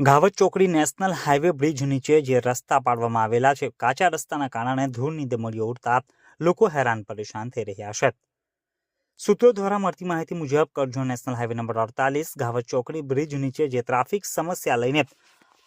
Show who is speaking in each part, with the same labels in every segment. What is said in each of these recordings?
Speaker 1: ઘાવત ચોકડી national highway bridge નીચે જે રસ્તા પાડવામાં આવેલા છે, કાચા રસ્તાના કારણે ધૂળની દમડીઓ ઉડતા લોકો હેરાન પરેશાન થઈ રહ્યા છે. સૂત્રો દ્વારા મળતી માહિતી મુજબ, કરજો નેશનલ હાઈવે નંબર અડતાલીસ, ઘાવત ચોકડી બ્રિજ નીચે જે ટ્રાફિક સમસ્યા લઈને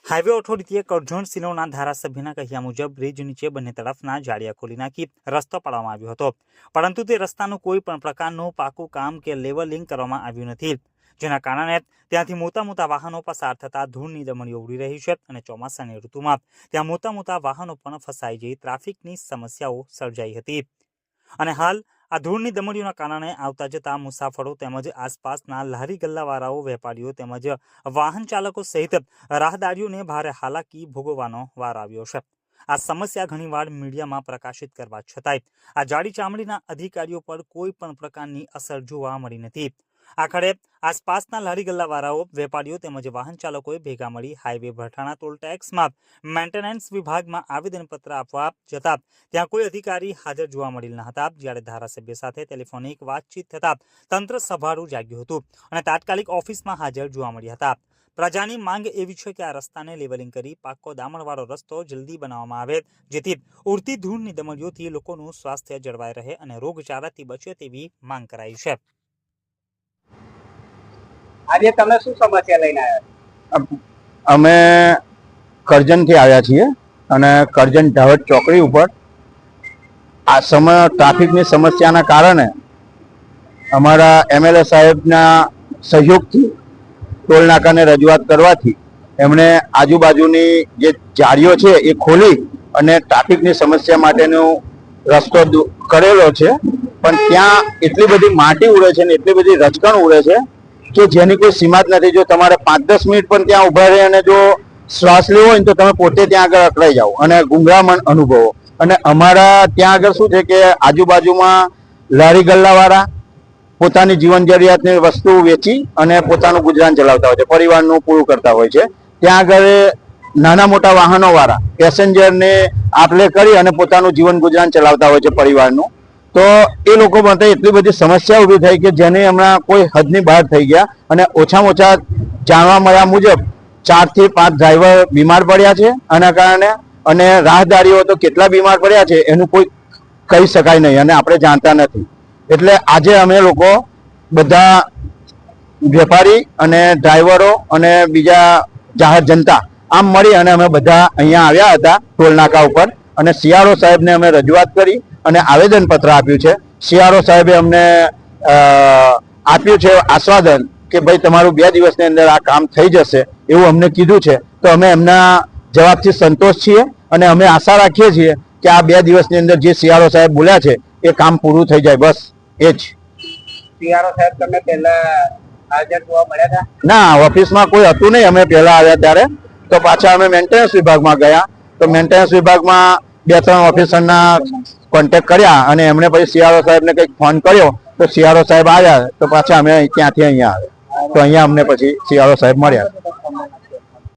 Speaker 1: હાઈવે ઓથોરિટીએ કરજણ સિનોના ધારાસભ્યના કહ્યા મુજબ, બ્રિજ નીચે બંને તરફના જાળિયા ખોલી નાખી રસ્તો પાડવામાં આવ્યો હતો. પરંતુ તે રસ્તાનું કોઈ પણ પ્રકારનું પાકું કામ કે લેવલિંગ કરવામાં આવ્યું નથી. જેના કારણે ત્યાંથી મોટા મોટા વાહનો પસાર થતા ધૂળની દમણીઓ ઉડી રહી છે અને ચોમાસાની ઋતુમાં ત્યાં મોટા મોટા વાહનો પણ ફસાઈ જઈ ટ્રાફિકની સમસ્યાઓ સર્જાઈ હતી. અને હાલ આ ધૂળની દમડીઓના કારણે આવતા જતા મુસાફરો તેમજ આસપાસના લારી ગલ્લાવાળાઓ વેપારીઓ તેમજ વાહન ચાલકો સહિત રાહદારીઓને ભારે હાલાકી ભોગવવાનો વાર આવ્યો છે. આ સમસ્યા ઘણીવાર મીડિયામાં પ્રકાશિત કરવા છતાંય આ જાડી ચામડીના અધિકારીઓ પર કોઈ પણ પ્રકારની અસર જોવા મળી નથી. આખરે આસપાસના લારી ગલ્લાવાળાઓ, વેપારીઓ તેમજ વાહન ચાલકોએ ભેગા મળી હાઈવે ભઠાણા ટોલ ટેક્સમાં મેન્ટેનન્સ વિભાગમાં આવેદનપત્ર આપવા જતા ત્યાં કોઈ અધિકારી હાજર જોવા મળેલ ન હતા. જ્યારે ધારાસભ્ય સાથે ટેલિફોનિક વાતચીત થતાં તંત્ર સભારું જાગ્યું હતું અને તાત્કાલિક ઓફિસમાં હાજર જોવા મળ્યા હતા. પ્રજાની માંગ એવી છે કે આ રસ્તાને લેવલિંગ કરી પાક્કો દામણવાળો રસ્તો જલ્દી બનાવવામાં આવે, જેથી ઉડતી ધૂળની દમડીઓથી લોકોનું સ્વાસ્થ્ય જળવાઈ રહે અને રોગચાળાથી બચે તેવી માંગ કરાઈ છે.
Speaker 2: આજે તમે શું સમસ્યા લઈને આવ્યા
Speaker 3: અમે કરજણથી આવ્યા છીએ અને કરજણ ઢાવટ ચોકડી ઉપર આ સમય, ટ્રાફિકની સમસ્યાના કારણે અમારા એમએલએ સાહેબના સહયોગથી ટોલ નાકાને રજૂઆત કરવાથી એમણે આજુબાજુની જે જાળીઓ છે એ ખોલી અને ટ્રાફિકની સમસ્યા માટેનો રસ્તો કરેલો છે. પણ ત્યાં એટલી બધી માટી ઉડે છે ને એટલી બધી રચકણ ઉડે છે કે જેની કોઈ સીમા જ નથી. જો તમારે પાંચ દસ મિનિટ પણ ત્યાં ઊભા રહી અને જો શ્વાસ લેવો હોય તો તમે પોતે ત્યાં આગળ અકળાઈ જાઓ અને ગુંગળામણ અનુભવો. અને અમારા ત્યાં આગળ શું છે કે આજુબાજુમાં લારી ગલ્લાવાળા પોતાની જીવન જરૂરિયાતની વસ્તુ વેચી અને પોતાનું ગુજરાન ચલાવતા હોય છે. પરિવારનું પૂરું કરતા હોય છે. ત્યાં આગળ નાના મોટા વાહનો વાળા પેસેન્જરને આપલે કરી અને પોતાનું જીવન ગુજરાન ચલાવતા હોય છે પરિવારનું. તો એ લોકો માટે એટલી બધી સમસ્યા ઊભી થઈ કે જેને હમણાં કોઈ હદની બહાર થઈ ગયા અને ઓછામાં ઓછા જાણવા મળ્યા મુજબ ચારથી પાંચ ડ્રાઈવર બીમાર પડ્યા છે. આના કારણે અને રાહદારીઓ તો કેટલા બીમાર પડ્યા છે એનું કોઈ કહી શકાય નહીં અને આપણે જાણતા નથી. એટલે આજે અમે લોકો બધા વેપારી અને ડ્રાઈવરો અને બીજા જાહેર જનતા આમ મળી અને અમે બધા અહીંયા આવ્યા હતા ટોલનાકા ઉપર અને સીઆરઓ સાહેબને અમે રજૂઆત કરી અને આવેદનપત્ર આપ્યું છે. સીઆરઓ સાહેબે અમને આપ્યું છે આસ્વાદન કે ભાઈ તમારું બે દિવસની અંદર આ કામ થઈ જશે એવું અમને કીધું છે. તો અમે એમના જવાબથી સંતોષ છીએ અને અમે આશા રાખીએ છીએ કે આ બે દિવસની અંદર જે સીઆરઓ સાહેબ બોલ્યા છે એ કામ પૂરું થઈ જાય બસ એ જ.
Speaker 2: સીઆરઓ સાહેબ તમે પહેલા
Speaker 3: ના ઓફિસમાં કોઈ હતું નહીં. અમે પહેલા આવ્યા ત્યારે. તો પાછા અમે મેન્ટેનન્સ વિભાગમાં ગયા. તો મેન્ટેનન્સ વિભાગમાં બે ત્રણ ઓફિસરના કોન્ટેક્ટ કર્યા અને એમણે પછી સીઆરઓ સાહેબને કંઈક ફોન કર્યો, તો સીઆરઓ સાહેબ આવ્યા, તો પાછા અમે ત્યાંથી અહીંયા આવ્યા. તો અહીંયા અમને પછી સીઆરઓ સાહેબ મળ્યા.